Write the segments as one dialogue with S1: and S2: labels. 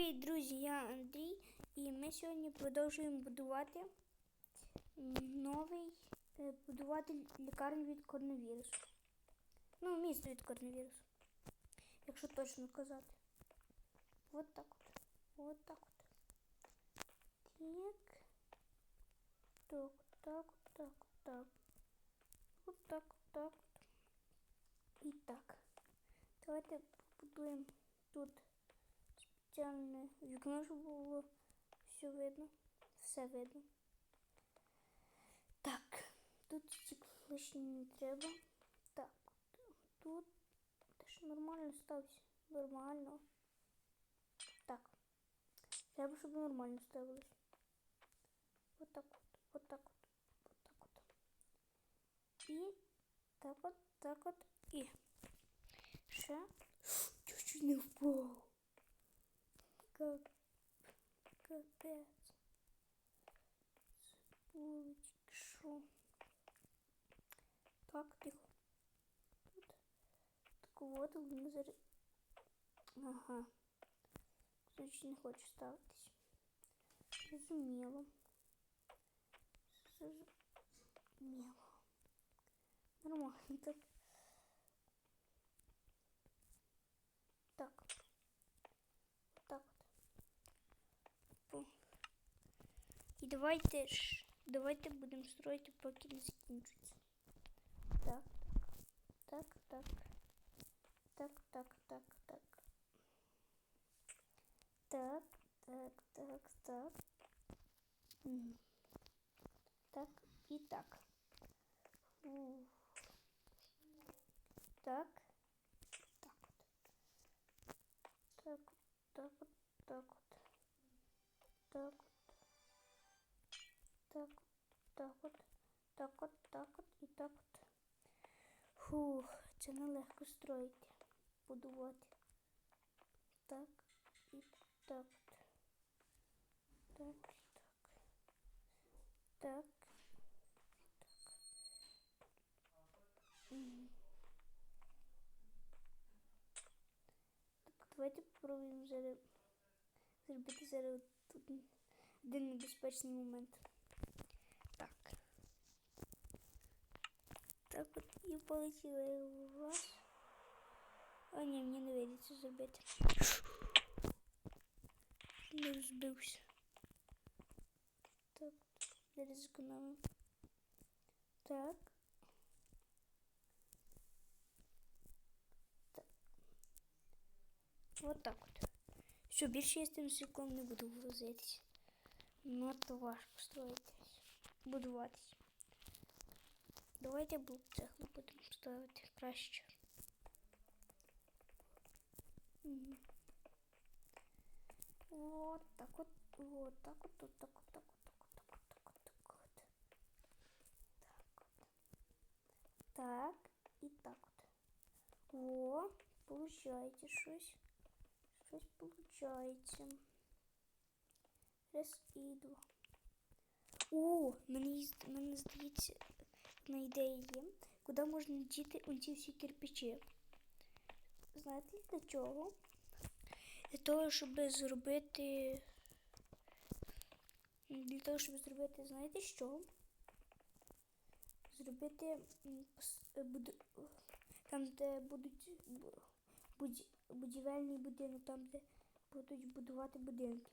S1: Привіт, друзі! Я Андрій, і ми сьогодні продовжуємо будувати м, новий е, будувати лікарню від коронавірусу. Ну, місто від коронавірусу. Якщо точно казати. От так от. От так от. Так. Так, так, так, так. От так, так. І так. Давайте побудуємо тут Спеціальне вікно, щоб було все видно. Все видно. Так, тут стекло не треба. Так, тут теж нормально стався. Нормально. Так. Треба, щоб нормально ставилось. Вот так от, вот так от, вот так от. І так от, так от, і. Ще. Чуть-чуть не впав. Как... Капец. Булочки, шо? Так, тихо. Тут. Так вот, зараз... Ага. Ключ не хоче ставитись. Зрозуміло. Зрозуміло. Нормально. Так. давайте ж, давайте будемо строїти, поки не закінчиться. Так. Так, так. Так, так, так, так. Так, так, так, так. Мгм. Так і так. Ух. Так. Так от. Так, так от, так от. Так от. Так, так от. Так от, так от і так от. Фух, це нелегко строїти, будувати. Так і так от. Так, так. Так. Мгм. Так, давайте попробуємо зробити зараз один небезпечний момент. Так от і полетіла я у вас. А ні, мені не вийде це зробити. Не розбився. Так, зараз зекономимо. Так. Так. Вот так от. Все, більше я з тим секунд не буду возитись. Ну, то важко строїтись. Будуватись. Давайте блок цеглу будемо ставити краще. Мгм. Вот так вот, вот так вот, вот так вот, так вот, так вот, так вот, так вот, так вот. Так вот. Так і так от. О, получається щось. Щось получається. Раз і два. О, мені, з- мені здається, на є, куди можна діти оці всі кирпичі. Знаєте для чого? Для того, щоб зробити. Для того, щоб зробити, знаєте що? Зробити там, де будуть будівельний будинок, там, де будуть будувати будинки.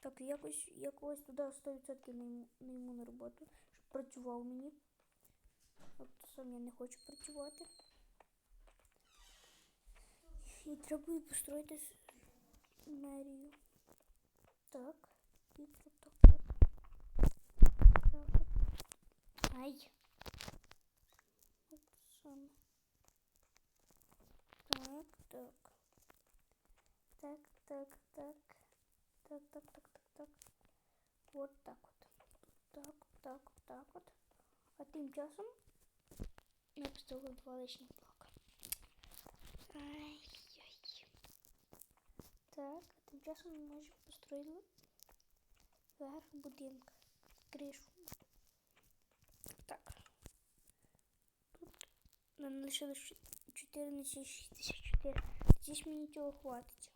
S1: Так, якось якогось туди 100% найму, на роботу, працював мені. От сам я не хочу працювати. І треба і построїти с- мерію. Так. І тут так от. Так от. Ай. От саме. Так, так. Так, так, так. Так, так, так, так, так. Вот так от. Так, так, так от. А тим часом я поставила два лишніх блока. Ай-яй. Так, а тим часом ми майже построїли верх будинка. Кришу. Так. Тут нам лишилось 1464. Здесь мені цього хватить.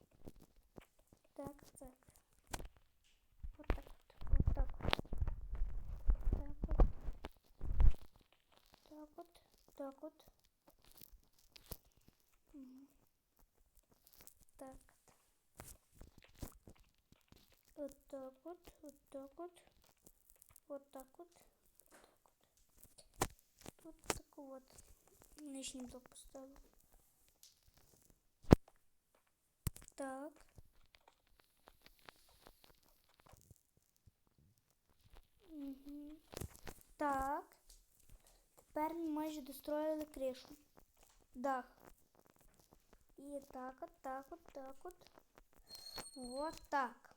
S1: Так от. Мгм. Так. Вот так вот, вот так вот, вот так вот, вот так вот. Тут так вот. Нижній блок поставив. Так. Угу. Так. Пермі майже достроили кришу. Дах. І так вот, так вот, так вот. Вот так.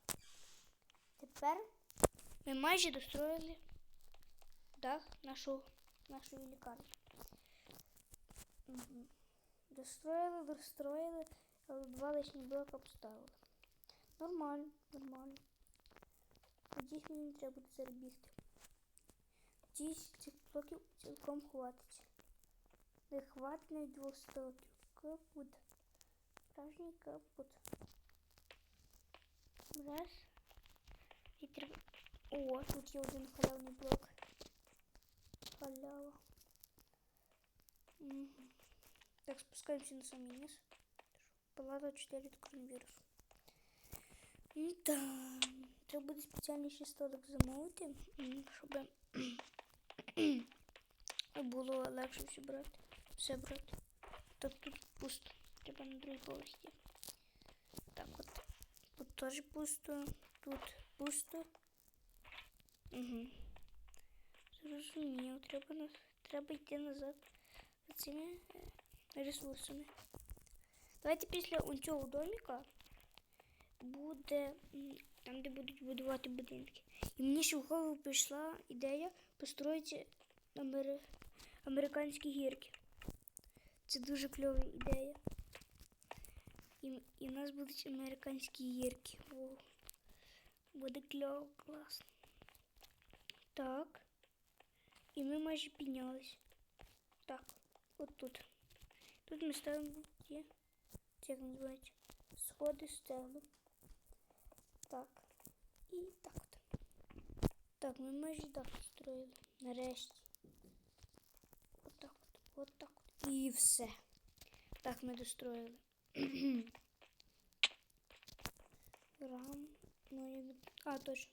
S1: Тепер ми майже достроили дах нашу, нашу лікарні. Угу. достроили. достроїли, але два лишні блоки обставили. Нормально, нормально. Тоді мені треба буде зарбігти. 10 кроків цілком хватить. Не хватить навіть 200 капут. Справжній капут. Раз. І три. О, тут є один халявний блок. Халява. Угу. Так, спускаемся на самый низ. Палата 4 коронавірусу. Да. Треба буде спеціальний ще столик замовити, щоб було легше все брати. Все брати. Так тут пусто. Треба на другий поверх йти. Так от. Тут теж пусто. Тут пусто. Угу. Зрозуміло. Треба, треба йти назад за цими е, ресурсами. Давайте після цього доміка буде там, де будуть будувати будинки. І мені ще в голову прийшла ідея построїти амери... американські гірки. Це дуже кльова ідея. І, і в нас будуть американські гірки. О, буде кльово, класно. Так. І ми майже піднялись. Так, от тут. Тут ми ставимо ті, як називається, сходи з цеглу. Так. І так. Так, ми майже дах построїли. Нарешті. Отак от, отак от. І все. Так ми достроїли. Рам. Ну. А, точно.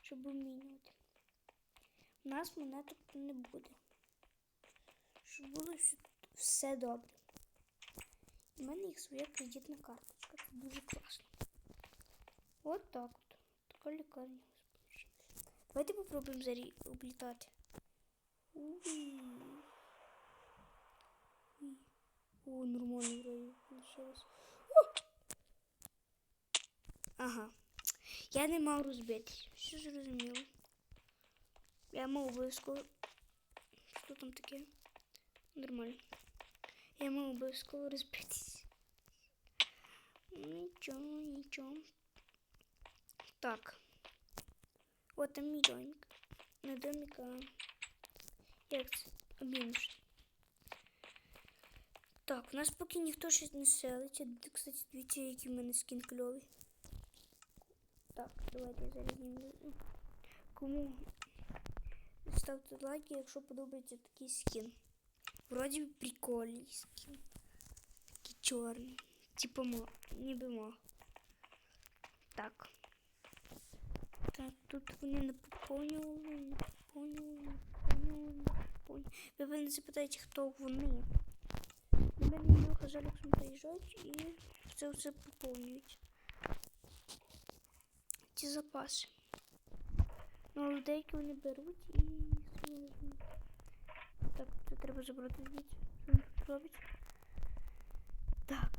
S1: Щоб обмінювати. У нас монеток не буде. Щоб було все, добре. У мене їх своя кредитна карточка. Це дуже класно. От так от. Така лікарня. Давайте облітати. Уй. Уй. О, нормально получилось. Ага. Я не мав розбитись. Все зрозуміло. Я мав обов'язково. Що там таке? Нормально. Я мав обов'язково розбитись. Нічого, нічого. Так. От там мій домик. Не домик, а як це? Обінж. Так, у нас поки ніхто щось не селиться. Кстати, дивіться, який в мене скін кльовий. Так, давайте зараз знімемо. Кому ставте лайки, якщо подобається такий скін. Вроді би прикольний скін. Такий чорний. Типа мо, ніби мо. Так. Тут вони не поповнювали, не поповнювали, не поповнювали, не поповнювали. Ви не запитаєте, хто вони. На мене немного заліксом приїжджають і це все поповнюють. Ці запаси. Ну, але деякі вони беруть і Так, це треба забрати звідси. Робить? Так.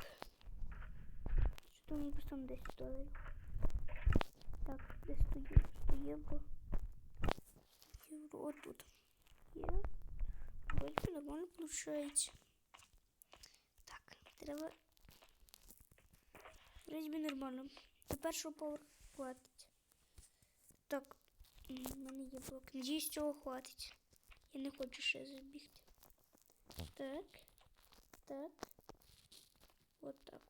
S1: Що там якось там 10 доларів? Так, 10 евро. Евро вот тут. Евро. Вроде нормально получаете. Так, треба. Вроде бы нормально. До першого повара хватить. Так, у мене є Надеюсь, Надіюсь, цього хватить. Я не хочу ще забігти. Так. Так. Вот так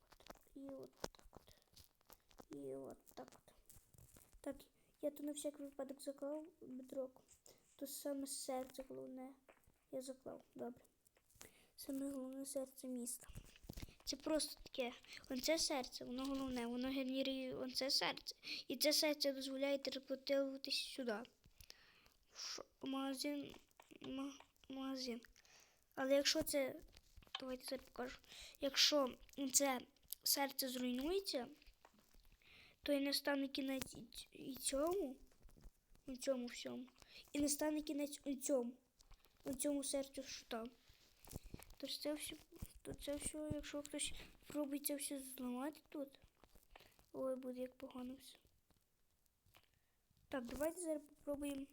S1: вот. И вот так вот. И вот так вот. Так, я тут на всяк випадок заклав бедрок. То саме серце головне. Я заклав. Добре. Саме головне серце міста. Це просто таке. Оце серце, воно головне, воно генерує оце серце. І це серце дозволяє телепортуватися сюди. Ш- Магазин. ма- Магазин. Але якщо це. Давайте зараз покажу. Якщо це серце зруйнується, то і не стане кінець і цьому, у цьому всьому. І не стане кінець у цьому, у цьому серцю, що там. Тож це все, то це все, якщо хтось пробує це все зламати тут. Ой, буде як погано все. Так, давайте зараз попробуємо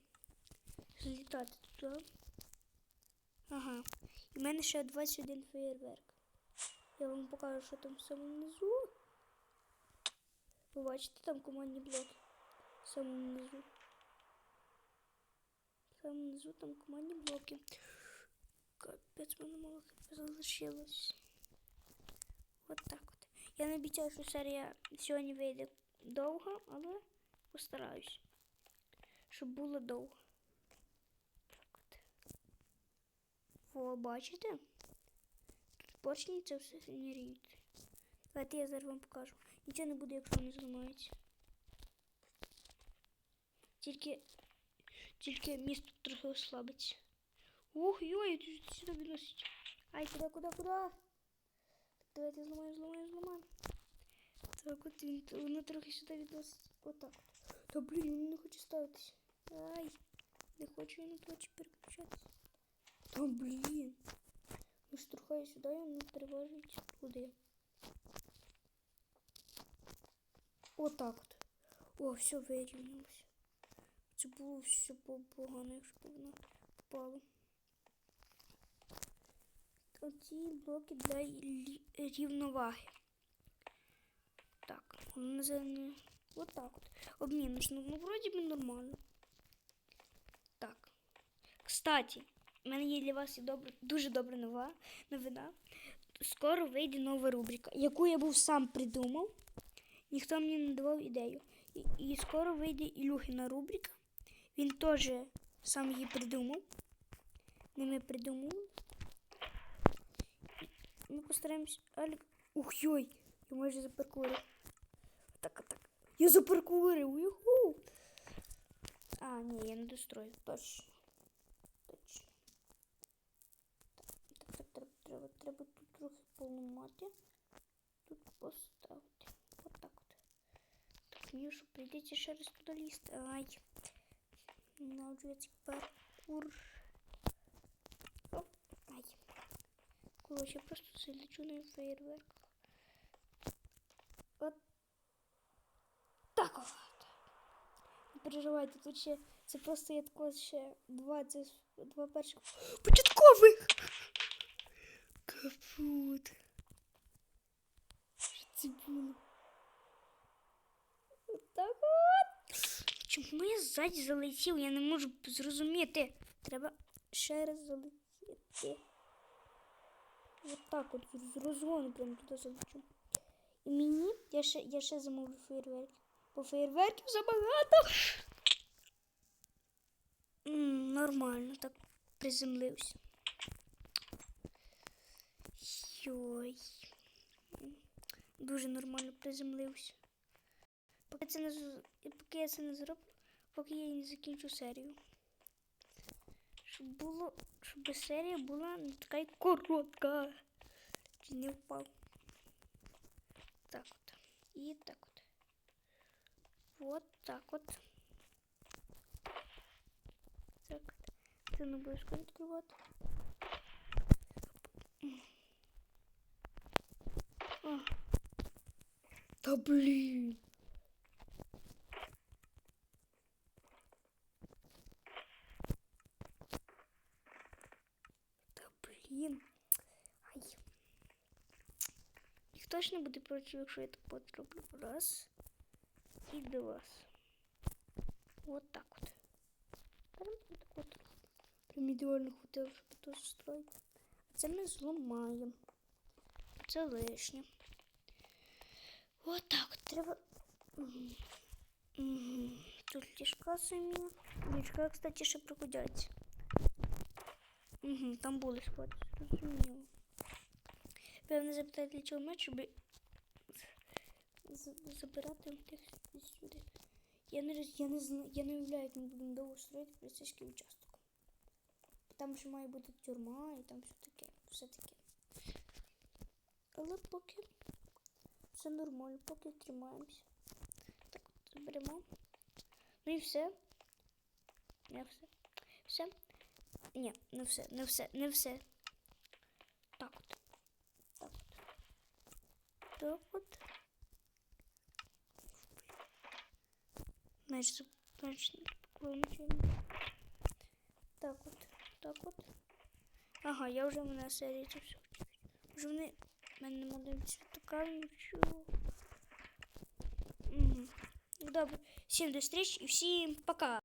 S1: злітати туди. Ага. І в мене ще 21 феєрверк. Я вам покажу, що там в самому низу. Ви бачите там командні блоки? В самому низу. В самому низу там командні блоки. Капець, мене мало хп залишилось. От так от. Я не обіцяю, що серія сьогодні вийде довго, але постараюсь. Щоб було довго. Так от. О, бачите? Тут поршні це все генерують. Давайте я зараз вам покажу. Нічого не буде, якщо вони зламаються. Тільки, тільки місто трохи ослабиться. Ух, йой, тут сюди відносить. Ай, куди, куди, куди? Давайте зламаємо, зламаємо, зламаємо. Так, от він, воно трохи сюди відносить. Отак от. Та блін, він не хоче ставитися. Ай, не хочу я на точі переключатися. Та блін. Ну штурхаю сюди, і воно переважить туди. Отак от. О, все вирівнялося. Це було все по- погано, якщо б воно впало. Оці блоки для рівноваги. Так, за не. Отак от. Обміночно. Ну, вроді би нормально. Так. Кстати, в мене є для вас і добра, дуже добра нова новина. Скоро вийде нова рубрика, яку я був сам придумав. Ніхто мені не давав ідею. І, і скоро вийде Ілюхіна рубрика. Він теж сам її придумав. Не ми придумали. Ми постараємось. Алік. Ух йой! Я майже запаркурив. Так, так. Я запаркурив! Юху! А, ні, я не дострою. Точно. Точно. Так, так, так, треба, треба, тут трохи поламати. Тут поставити. Отак от. Так, мені що прийдеться ще раз туди лізти. Ай. Ненавиджу я цей паркур. Оп. Ай. Короче, я просто залечу на фейерверк. От так от. Не переживайте, тут ще це просто є тако ще два, це ж два перших початкових. Капут. Що це було? Отак от. Чому я ззаді залетів? Я не можу зрозуміти. Треба ще раз залетіти. От так от з розгону прямо туди залечу. І мені я ще, я ще замовлю фейерверки. Бо фейерверків забагато. Нормально так приземлився. Йой. Дуже нормально приземлився. Поки, це не, поки я це не зроблю, поки я не закінчу серію. Щоб було, щоб серія була не така й коротка. Чи не впав. Так от. І так от. Вот так от. Так. Це не обов'язково відкривати. А. Та блін. Та блін. Ай. Не буде проти, якщо я так от роблю. Раз. І два. Вот так от. Прям так от. Прям ідеально хотів, щоб то застроїти. А це ми зламаємо. Це лишнє. Вот так от. Треба. Тут ліжка самі. Ліжка, кстати, ще пригодяться. Угу, там були спати, зрозуміло. Певне запитати, для чого меч, щоб забирати тих сюди. Я не, я не знаю, я не уявляю, як ми будемо довго строїти поліцейський участок. Там ще має бути тюрма і там все таке, все таке. Але поки все нормально, поки тримаємося. Так, беремо. Ну і все. Не все. Все. Ні, не все, не все, не все. Так от. Значить, значить, нічого. Так от, так от. Ага, я вже на серії це все. Вже вони в мене нема дивитися така нічого. Угу. Добре. Всім до зустрічі і всім пока.